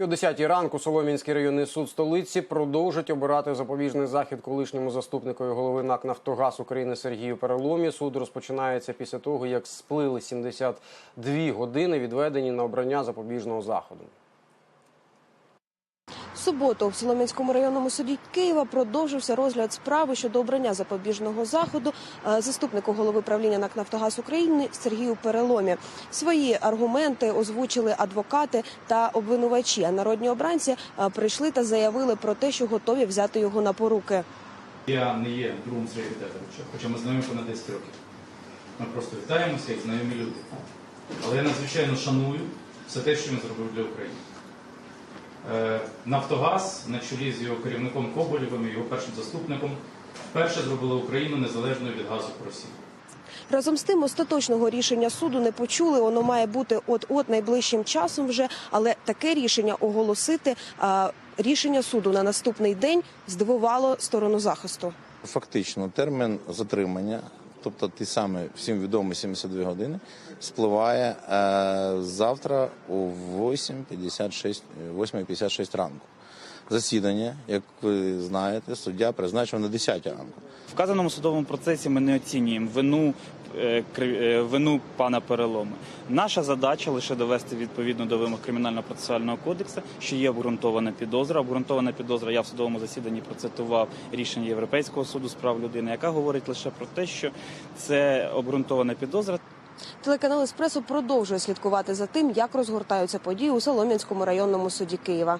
І о 10 ранку Солом'янський районний суд столиці продовжить обирати запобіжний захід колишньому заступникові голови НАК «Нафтогаз» України Сергію Переломі. Суд розпочинається після того, як сплили 72 години, відведені на обрання запобіжного заходу. В суботу в Солом'янському районному суді Києва продовжився розгляд справи щодо обрання запобіжного заходу е, заступнику голови правління НАК «Нафтогаз України Сергію Переломі. Свої аргументи озвучили адвокати та обвинувачі. А народні обранці е, прийшли та заявили про те, що готові взяти його на поруки. Я не є другом Сергія хоча ми знайомі понад 10 років. Ми просто вітаємося як знайомі люди. Але я надзвичайно шаную все те, що він зробив для України. Е, Нафтогаз на чолі з його керівником Коболєвим і його першим заступником вперше зробила Україну незалежною від газу Росії. Разом з тим, остаточного рішення суду не почули. Воно має бути от-от найближчим часом вже. Але таке рішення оголосити а, рішення суду на наступний день здивувало сторону захисту. Фактично, термін затримання, тобто ті саме всім відомі 72 години, спливає е, завтра о 8.56 8.56 ранку. Засідання, як ви знаєте, суддя призначив на 10 ранку. В вказаному судовому процесі ми не оцінюємо вину, вину пана Переломи. Наша задача лише довести відповідно до вимог кримінально-процесуального кодексу, що є обґрунтована підозра. Обґрунтована підозра. Я в судовому засіданні процитував рішення Європейського суду з прав людини, яка говорить лише про те, що це обґрунтована підозра. Телеканал Еспресо продовжує слідкувати за тим, як розгортаються події у Солом'янському районному суді Києва.